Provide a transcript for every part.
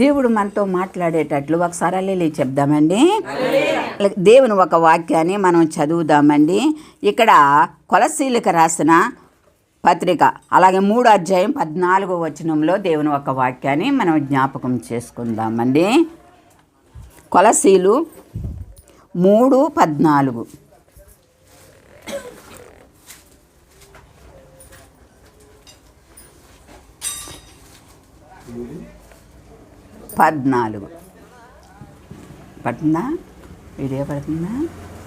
దేవుడు మనతో మాట్లాడేటట్లు ఒకసారి అల్లెలి చెప్దామండి. దేవుని ఒక వాక్యాన్ని మనం చదువుదామండి. ఇక్కడ కొలసీలకు రాసిన పత్రిక అలాగే మూడు అధ్యాయం పద్నాలుగో వచనంలో దేవుని ఒక వాక్యాన్ని మనం జ్ఞాపకం చేసుకుందామండి. కొలసీలు మూడు పద్నాలుగు. పద్నాలుగు. పడుతుందా వీడియో పడుతుందా?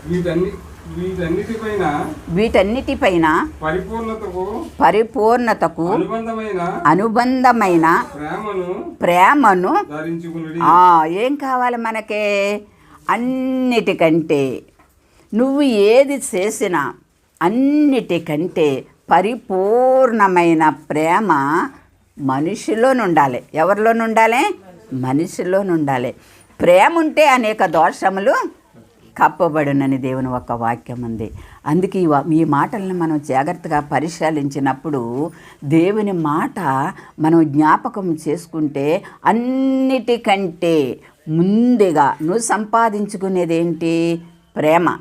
వీటన్ని వీటన్నిటిపైన వీటన్నిటిపైన పరిపూర్ణతకు పరిపూర్ణతకు అనుబంధమైన ప్రేమను ప్రేమను ధరించుకుని ఆ, ఏం కావాలి మనకే? అన్నిటికంటే నువ్వు ఏది చేసినా అన్నిటికంటే పరిపూర్ణమైన ప్రేమ మనిషిలోనుండాలి. ఎవరిలోనుండాలి? మనిషిలోనుండాలి. ప్రేమ ఉంటే అనేక దోషములు కప్పబడునని దేవుని ఒక వాక్యం ఉంది అందుకే ఈ వా- ఈ మాటలను మనం జాగ్రత్తగా పరిశీలించినప్పుడు దేవుని మాట మనం జ్ఞాపకం చేసుకుంటే అన్నిటికంటే ముందుగా నువ్వు సంపాదించుకునేది ఏంటి ప్రేమ.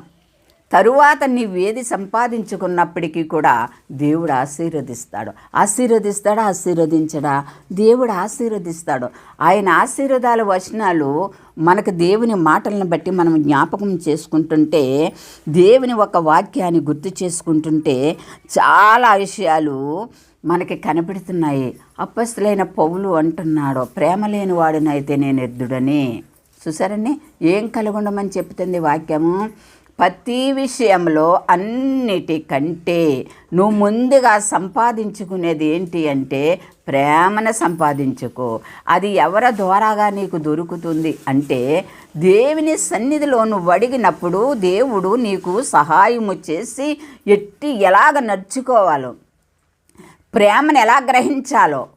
తరువాత నీవేది సంపాదించుకున్నప్పటికీ కూడా దేవుడు ఆశీర్వదిస్తాడు. ఆశీర్వదిస్తాడా? ఆశీర్వదించడా? దేవుడు ఆశీర్వదిస్తాడు. ఆయన ఆశీర్వాదాల వచనాలు మనకు దేవుని మాటలను బట్టి మనం జ్ఞాపకం చేసుకుంటుంటే దేవుని ఒక వాక్యాన్ని గుర్తు చేసుకుంటుంటే చాలా విషయాలు మనకి కనపడుతున్నాయి అప్పస్తులైన పౌలు అంటున్నాడు ప్రేమ లేని వాడినైతే నేను ఎద్దుడని. చూసారండి? ఏం కలుగుండమని చెప్తుంది వాక్యము? ప్రతి విషయంలో అన్నిటికంటే నువ్వు ముందుగా సంపాదించుకునేది ఏంటి అంటే ప్రేమను సంపాదించుకో. అది ఎవరి ద్వారాగా నీకు దొరుకుతుంది అంటే దేవుని సన్నిధిలో నువ్వు అడిగినప్పుడు దేవుడు నీకు సహాయము చేసి ఎట్టి ఎలాగ నడుచుకోవాలో ప్రేమను ఎలా గ్రహించాలో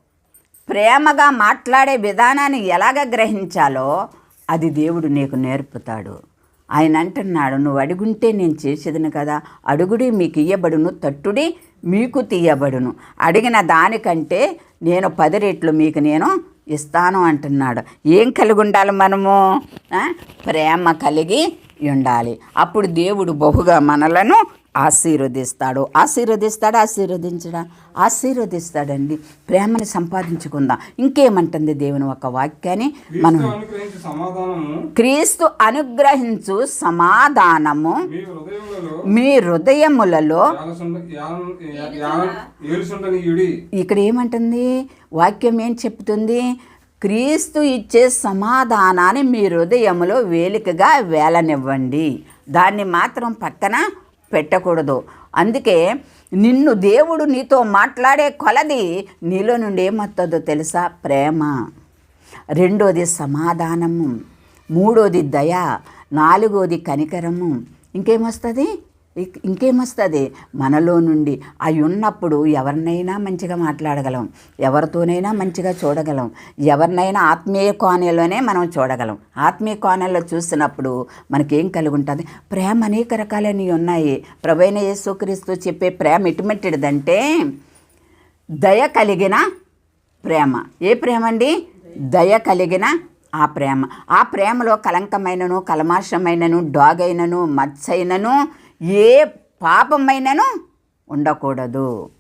ప్రేమగా మాట్లాడే విధానాన్ని ఎలాగ గ్రహించాలో అది దేవుడు నీకు నేర్పుతాడు. ఆయన అంటున్నాడు నువ్వు అడుగుంటే నేను చేసేదిను కదా అడుగుడి మీకు ఇయ్యబడును తట్టుడి మీకు తీయబడును. అడిగిన దానికంటే నేను పది రెట్లు మీకు నేను ఇస్తాను అంటున్నాడు. ఏం కలిగి ఉండాలి మనము? ప్రేమ కలిగి ఉండాలి. అప్పుడు దేవుడు బహుగా మనలను ఆశీర్వదిస్తాడు. ఆశీర్వదిస్తాడు? ఆశీర్వదించడా? ఆశీర్వదిస్తాడండి. ప్రేమని సంపాదించుకుందాం. ఇంకేమంటుంది దేవుని ఒక వాక్యాన్ని? మనం క్రీస్తు అనుగ్రహించే సమాధానము. మీ హృదయములలో ఇక్కడ ఏమంటుంది? వాక్యం ఏం చెప్తుంది? క్రీస్తు ఇచ్చే సమాధానాన్ని మీ హృదయములో వేలికగా వేలనివ్వండి. దాన్ని మాత్రం పక్కన పెట్టకూడదు. అందుకే నిన్ను దేవుడు నీతో మాట్లాడే కొలది నీలో నుండి ఏమొస్తుందో తెలుసా? ప్రేమ. రెండోది సమాధానము. మూడోది దయ. నాలుగోది కనికరము. ఇంకేమొస్తుంది ఇంకేమొస్తుంది? మనలో నుండి అవి ఉన్నప్పుడు ఎవరినైనా మంచిగా మాట్లాడగలం. ఎవరితోనైనా మంచిగా చూడగలం. ఎవరినైనా ఆత్మీయ కోణలోనే మనం చూడగలం. ఆత్మీయ కోణంలో చూసినప్పుడు మనకేం కలిగి ఉంటుంది ప్రేమ అనేక రకాలైనవి ఉన్నాయి. ప్రవైన యేసుక్రీస్తు చెప్పే ప్రేమ ఎటువంటిదంటే దయ కలిగిన ప్రేమ. ఏ ప్రేమ అండి దయ కలిగిన ఆ ప్రేమ. ఆ ప్రేమలో కలంకమైనను కలమాషమైనను డాగైనను మచ్చైనను ఏ పాపమైనను ఉండకూడదు.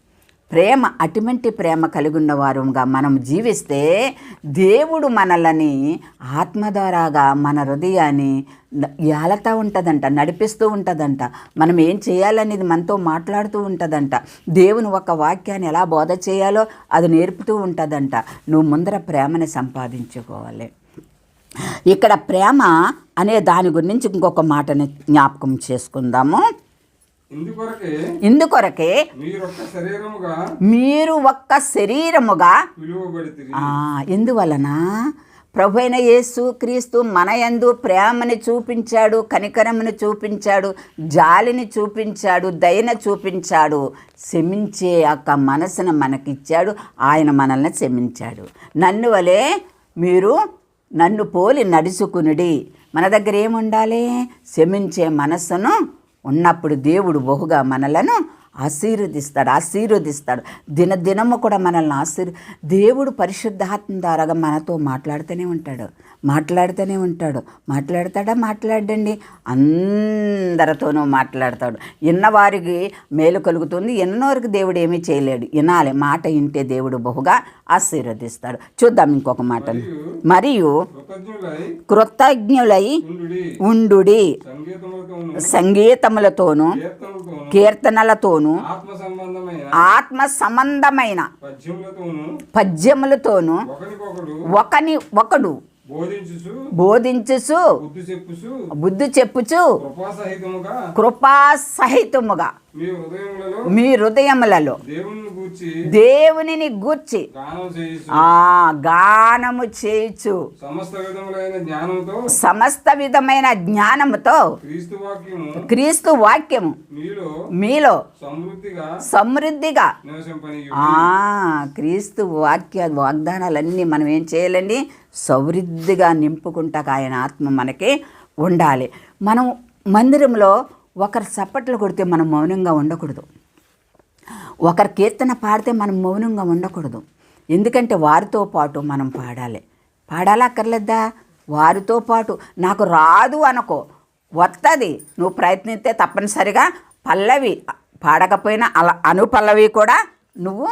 ప్రేమ అటువంటి ప్రేమ కలిగి ఉన్నవారుగా మనం జీవిస్తే దేవుడు మనల్ని ఆత్మ ద్వారాగా మన హృదయాన్ని ఏలతా ఉంటుందంట నడిపిస్తూ ఉంటుందంట. మనం ఏం చేయాలనేది మనతో మాట్లాడుతూ ఉంటుందంట. దేవుని ఒక వాక్యాన్ని ఎలా బోధ చేయాలో అది నేర్పుతూ ఉంటుందంట. నువ్వు ముందర ప్రేమని సంపాదించుకోవాలి. ఇక్కడ ప్రేమ అనే దాని గురించి ఇంకొక మాటని జ్ఞాపకం చేసుకుందాము. ఇందుకొరకే మీరు ఒక్క శరీరముగా ఎందువలన ప్రభు అయిన యేసు క్రీస్తు మన యందు ప్రేమని చూపించాడు కనికరమును చూపించాడు జాలిని చూపించాడు దయను చూపించాడు క్షమించే యొక్క మనసును మనకిచ్చాడు ఆయన మనల్ని క్షమించాడు నన్ను వలే మీరు నన్ను పోలి నడుచుకునుడి. మన దగ్గర ఏముండాలి క్షమించే మనస్సును ఉన్నప్పుడు దేవుడు బహుగా మనలను ఆశీర్వదిస్తాడు ఆశీర్వదిస్తాడు. దినదినము కూడా మనల్ని ఆశీర్ దేవుడు పరిశుద్ధాత్మ ద్వారాగా మనతో మాట్లాడుతూనే ఉంటాడు మాట్లాడుతూనే ఉంటాడు. మాట్లాడతాడా? మాట్లాడండి. అందరితోనూ మాట్లాడతాడు. ఇన్నవారికి మేలు కలుగుతుంది. ఎన్నోరికి దేవుడు ఏమీ చేయలేడు. వినాలి. మాట వింటే దేవుడు బహుగా ఆశీర్వదిస్తాడు. చూద్దాం ఇంకొక మాటను మరియు కృతజ్ఞులై సంగీతములతోను సంగీతములతోనూ కీర్తనలతోను కీర్తనలతోనూ ఆత్మ సంబంధమైన పద్యములతోను పద్యములతోనూ ఒకని ఒకడు బోధించుచు బుద్ధి చెప్పుచు కృపాసహితముగా కృపా సహితముగా మీ హృదయములలో దేవునిని గూర్చి గానము చేయుచు. సమస్త విధమైన జ్ఞానముతో క్రీస్తు వాక్యము మీలో సమృద్ధిగా ఆ క్రీస్తు వాక్య వాగ్దానాలన్నీ మనం ఏం చేయాలండి? సమృద్ధిగా నింపుకుంటాక ఆయన ఆత్మ మనకి ఉండాలి. మనం మందిరంలో ఒకరు చప్పట్లు కొడితే మనం మౌనంగా ఉండకూడదు. ఒకరు కీర్తన పాడితే మనం మౌనంగా ఉండకూడదు. ఎందుకంటే వారితో పాటు మనం పాడాలి. పాడాలా అక్కర్లేదా? వారితో పాటు. నాకు రాదు అనుకో. వస్తుంది నువ్వు ప్రయత్నిస్తే తప్పనిసరిగా పల్లవి పాడకపోయినా అలా అనుపల్లవి కూడా నువ్వు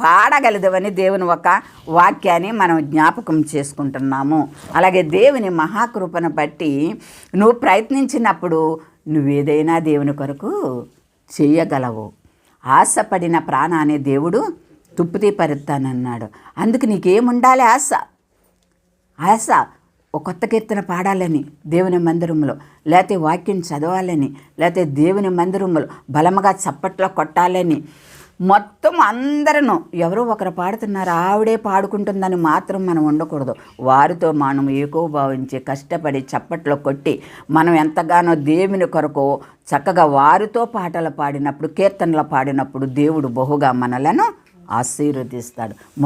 పాడగలదవని దేవుని ఒక వాక్యాన్ని మనం జ్ఞాపకం చేసుకుంటున్నాము. అలాగే దేవుని మహాకృపను బట్టి నువ్వు ప్రయత్నించినప్పుడు నువ్వేదైనా దేవుని కొరకు చేయగలవు. ఆశపడిన ప్రాణాన్ని దేవుడు తుప్పుతీపరుస్తానన్నాడు అందుకు నీకేముండాలి ఆశ? ఆశ ఒక కొత్త కీర్తన పాడాలని దేవుని మందిరంలో లేకపోతే వాక్యం చదవాలని లేకపోతే దేవుని మందిరంలో బలముగా చప్పట్లో కొట్టాలని మొత్తం అందరూ ఎవరో ఒకరు పాడుతున్నారు. ఆవిడే పాడుకుంటుందని మాత్రం మనం ఉండకూడదు. వారితో మనం ఏకోభావించి కష్టపడి చప్పట్లో కొట్టి మనం ఎంతగానో దేవుని కొరకు చక్కగా వారితో పాటలు పాడినప్పుడు కీర్తనలు పాడినప్పుడు దేవుడు బహుగా మనలను ఆశీర్వదిస్తాడు.